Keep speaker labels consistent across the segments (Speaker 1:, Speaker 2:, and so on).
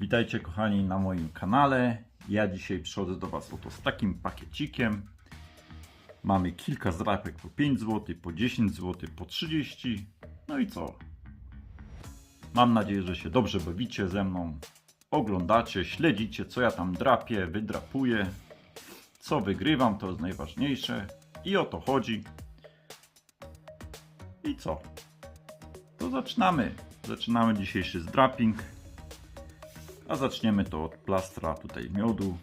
Speaker 1: Witajcie kochani na moim kanale. Ja dzisiaj przychodzę do Was oto z takim pakiecikiem. Mamy kilka zdrapek po 5 zł, po 10 zł, po 30. No i co? Mam nadzieję, że się dobrze bawicie ze mną. Oglądacie, śledzicie co ja tam drapię, wydrapuję. Co wygrywam to jest najważniejsze. I o to chodzi. I co? To zaczynamy. Zaczynamy dzisiejszy zdrapping. A zaczniemy to od plastra tutaj miodu.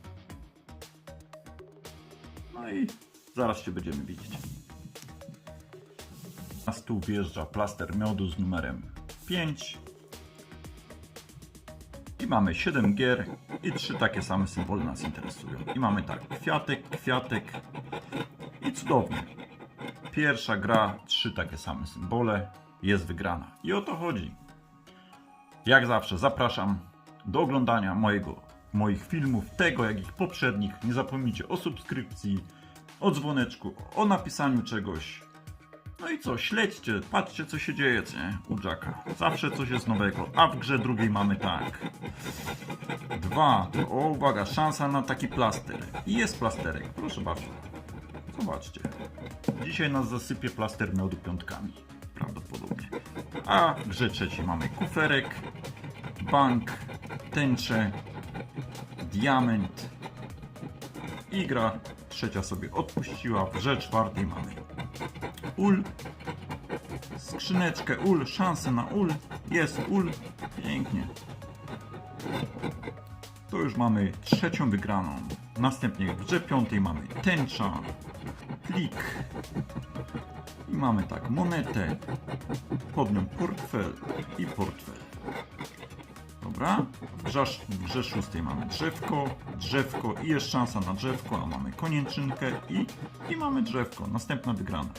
Speaker 1: No i zaraz się będziemy widzieć. Na stół wjeżdża plaster miodu z numerem 5. I mamy 7 gier i 3 takie same symbole nas interesują. I mamy tak, kwiatek, kwiatek i cudownie. Pierwsza gra, trzy takie same symbole, jest wygrana. I o to chodzi. Jak zawsze zapraszam do oglądania mojego, moich filmów, tego jak ich poprzednich. Nie zapomnijcie o subskrypcji, o dzwoneczku, o napisaniu czegoś. No i co, śledźcie, patrzcie co się dzieje nie? u Jacka. Zawsze coś jest nowego, a w grze drugiej mamy tak. Dwa, to o uwaga, szansa na taki plaster. I jest plasterek, proszę bardzo. Zobaczcie. Dzisiaj nas zasypie plaster miodu piątkami. Prawdopodobnie. A w grze trzeciej mamy kuferek, bank, tęczę, diament i gra trzecia sobie odpuściła. W grze czwartej mamy ul, skrzyneczkę ul, szansę na ul, jest ul, pięknie. To już mamy trzecią wygraną. Następnie w grze piątej mamy tęcza, plik i mamy tak monetę, pod nią portfel i portfel. Dobra, grze, szóstej mamy drzewko, drzewko i jest szansa na drzewko, a mamy konieczynkę i, i mamy drzewko, następna wygrana,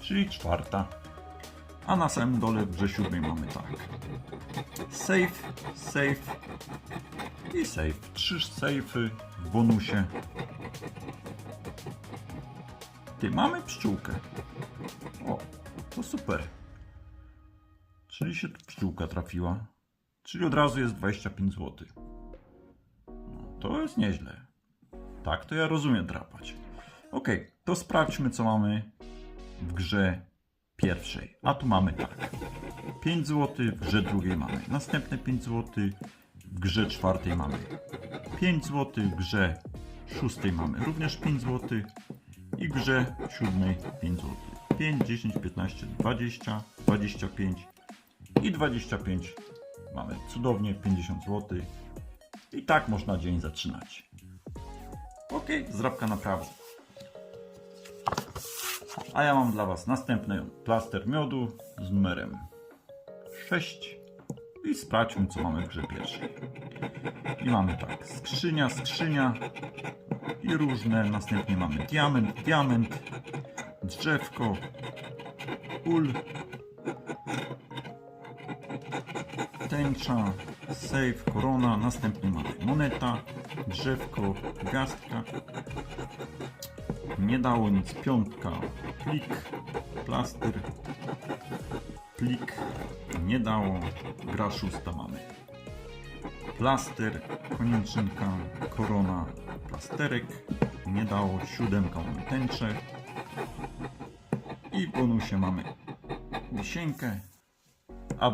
Speaker 1: czyli czwarta. A na samym dole w grze siódmej mamy tak. Safe, safe i safe. Trzy safey w bonusie. Ty, mamy pszczółkę. O, to super. Czyli się pszczółka trafiła. Czyli od razu jest 25 zł. No, to jest nieźle. Tak, to ja rozumiem drapać. Ok, to sprawdźmy, co mamy w grze pierwszej. A tu mamy tak. 5 zł, w grze drugiej mamy. Następne 5 zł, w grze czwartej mamy. 5 zł, w grze szóstej mamy również 5 zł. I w grze siódmej 5 zł. 5, 10, 15, 20, 25 i 25 mamy cudownie 50 zł. I tak można dzień zaczynać. Ok, zrabka naprawdę. A ja mam dla Was następny plaster miodu z numerem 6. I sprawdźmy, co mamy w grze pierwszej. I mamy tak, skrzynia, skrzynia i różne. Następnie mamy diament, diament, drzewko, ul, tęcza, save, korona. Następnie mamy moneta, drzewko, gastka. Nie dało nic, piątka, plik, plaster, plik, nie dało, gra szósta mamy. Plaster, konieczynka, korona, plasterek, nie dało, siódemka mamy tęczę i w bonusie mamy wisienkę, a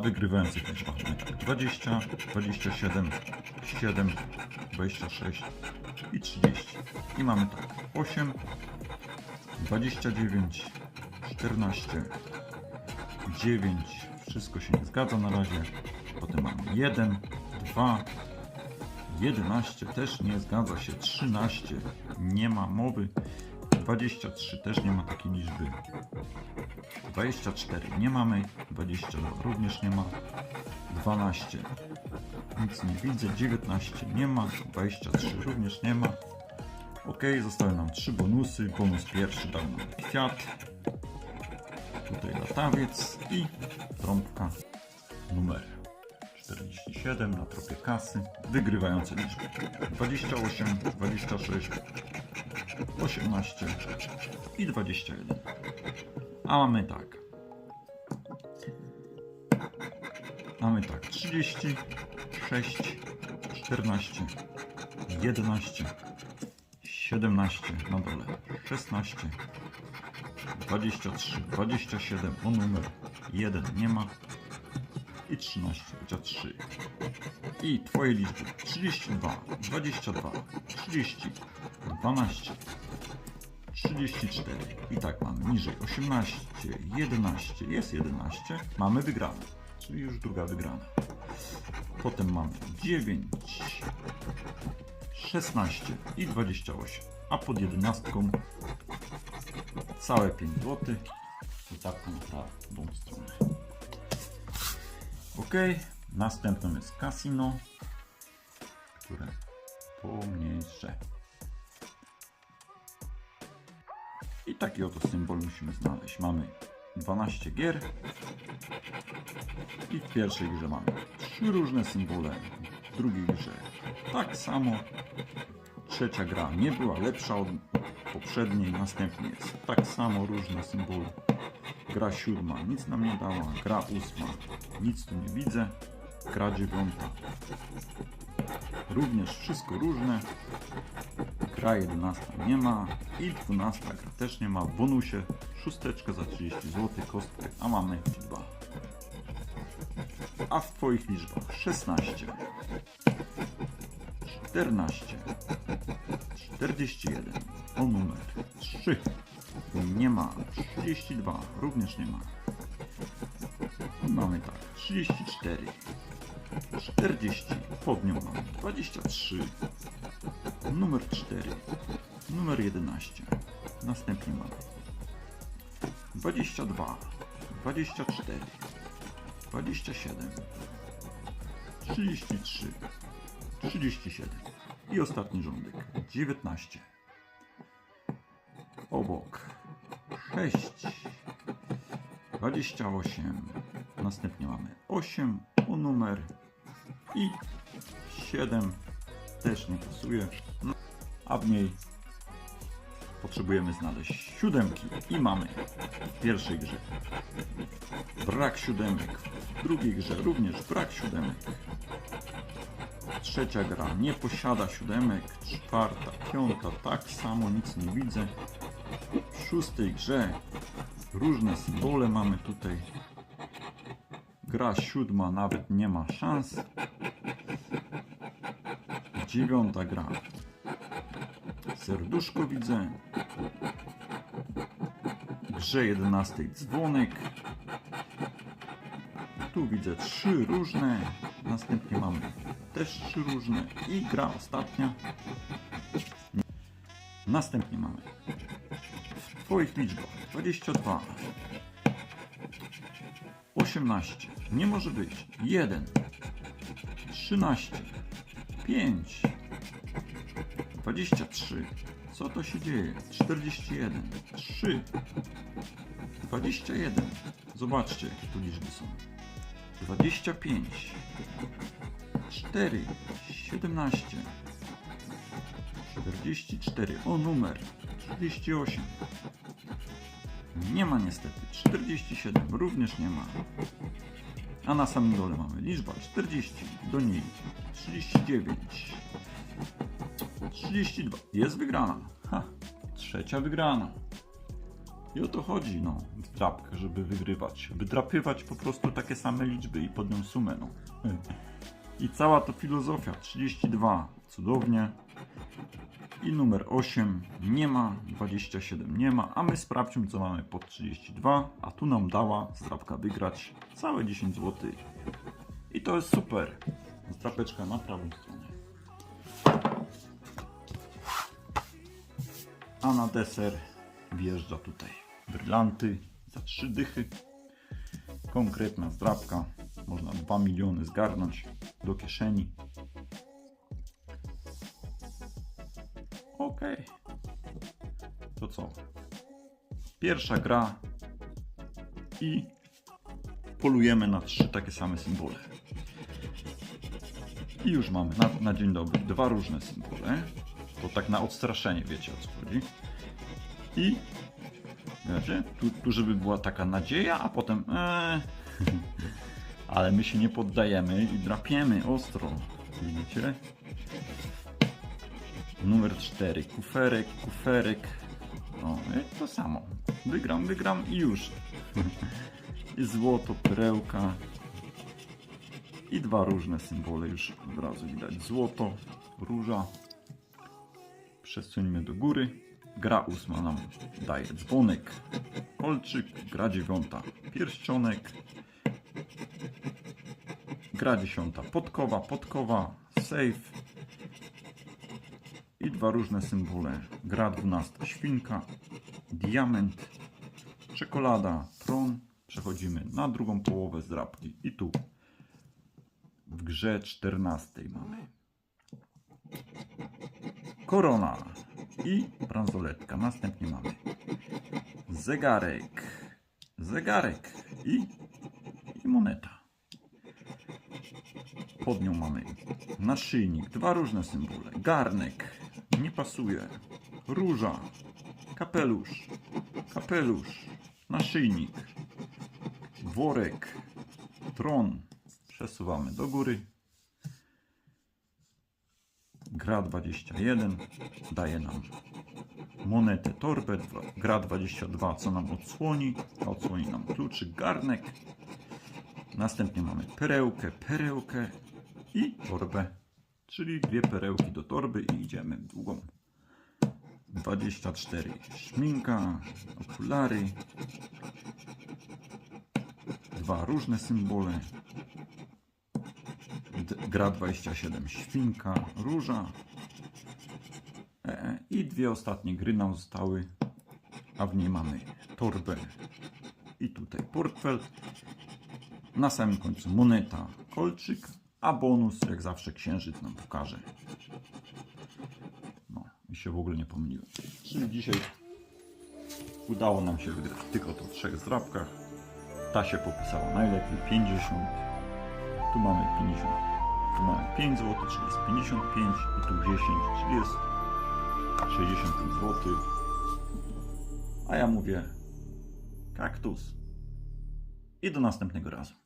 Speaker 1: też mamy tak 20, 27, 7, 26 i 30. I mamy tak 8, 29, 14, 9, wszystko się nie zgadza na razie. Potem mamy 1, 2, 11 też nie zgadza się, 13 nie ma mowy, 23 też nie ma takiej liczby, 24 nie mamy, 22 również nie ma, 12 nic nie widzę, 19 nie ma, 23 również nie ma. Ok, zostały nam trzy bonusy. Bonus pierwszy dał nam kwiat, tutaj latawiec i trąbka numer 47 na tropie kasy, wygrywające liczby 28, 26, 18 i 21. A mamy tak. Mamy tak 30, 6, 14, 11, 17 na dole, 16, 23, 27 o numer 1 nie ma i 13, chociaż 3. I twoje liczby 32, 22, 30, 12, 34 i tak mamy niżej 18, 11, jest 11, mamy wygrane, czyli już druga wygrana. Potem mamy 9, 16 i 28, a pod 11 całe 5 zł i na prawą stronę. Ok, następną jest casino, które pomniejsze. I taki oto symbol musimy znaleźć. Mamy 12 gier i w pierwszej grze mamy trzy różne symbole, w drugiej grze tak samo. Trzecia gra nie była lepsza od poprzedniej, następnie jest tak samo różne symbole. Gra siódma nic nam nie dała, gra ósma nic tu nie widzę, gra dziewiąta również wszystko różne. Gra 11 nie ma i 12 gra też nie ma. W bonusie szósteczkę za 30 zł, kostkę, a mamy dwa. A w Twoich liczbach 16, 14, 41, o numer 3, nie ma, 32, również nie ma. I mamy tak, 34, 40, pod nią mamy 23, numer 4, numer 11, następnie mamy 22, 24, 27, 33, 37 i ostatni rządek. 19. Obok. 6, 28, następnie mamy 8 o numer. I 7 też nie pasuje, no, a w niej potrzebujemy znaleźć siódemki. I mamy w pierwszej grze brak siódemek, w drugiej grze również brak siódemek, trzecia gra nie posiada siódemek, czwarta, piąta tak samo nic nie widzę, w szóstej grze różne symbole mamy tutaj, gra siódma nawet nie ma szans, dziewiąta gra serduszko widzę. Grze 11 dzwonek. Tu widzę trzy różne. Następnie mamy też trzy różne. I gra ostatnia. Następnie mamy w Twoich liczbach 22, 18, nie może być, 1, 13, 5, 23. Co to się dzieje? 41. 3. 21. Zobaczcie, jakie tu liczby są. 25. 4. 17. 44. O, numer. 48. Nie ma niestety. 47. Również nie ma. A na samym dole mamy liczba 40. Do niej 39. 32. Jest wygrana. Ha, trzecia wygrana. I o to chodzi, no, w drapkę, żeby wygrywać. Wydrapywać po prostu takie same liczby i pod nią sumę, no. I cała to filozofia. 32. Cudownie. I numer 8 nie ma, 27 nie ma, a my sprawdźmy co mamy pod 32, a tu nam dała zdrapka wygrać całe 10 zł. I to jest super. Zdrapeczka na prawą stronę. A na deser wjeżdża tutaj brylanty za trzy dychy. Konkretna zdrabka. Można 2 miliony zgarnąć do kieszeni. Ok. To co? Pierwsza gra i polujemy na trzy takie same symbole. I już mamy na, na dzień dobry dwa różne symbole. To tak na odstraszenie, wiecie o co chodzi. I wiecie, tu, tu żeby była taka nadzieja, a potem eee, ale my się nie poddajemy i drapiemy ostro. Widzicie? Numer 4. Kuferek, kuferek. O, i to samo. Wygram, wygram i już. I złoto, perełka. I dwa różne symbole już od razu widać. Złoto, róża. Przesuńmy do góry. Gra ósma nam daje dzwonek, kolczyk. Gra dziewiąta pierścionek. Gra dziesiąta podkowa, podkowa, safe. I dwa różne symbole. Gra dwunasta świnka, diament, czekolada, tron. Przechodzimy na drugą połowę zdrabki. I tu grze 14 mamy korona i bransoletka. Następnie mamy zegarek, zegarek i, i moneta. Pod nią mamy naszyjnik, dwa różne symbole, garnek, nie pasuje, róża, kapelusz, kapelusz, naszyjnik, worek, tron. Przesuwamy do góry. Gra 21 daje nam monetę, torbę. Gra 22, co nam odsłoni. Odsłoni nam kluczyk, garnek. Następnie mamy perełkę, perełkę i torbę. Czyli dwie perełki do torby i idziemy w długą. 24 szminka, okulary. Dwa różne symbole. Gra 27 świnka, róża. E, I dwie ostatnie gry nam zostały, a w niej mamy torbę i tutaj portfel. Na samym końcu moneta, kolczyk, a bonus jak zawsze księżyc nam pokaże. No i się w ogóle nie pomyliłem. Czyli dzisiaj udało nam się wygrać tylko to w trzech zdrabkach. Ta się popisała najlepiej 50. Tu mamy 50. Tu mamy 5 zł, czyli jest 55 i tu 10, czyli jest 65 zł. A ja mówię kaktus. I do następnego razu.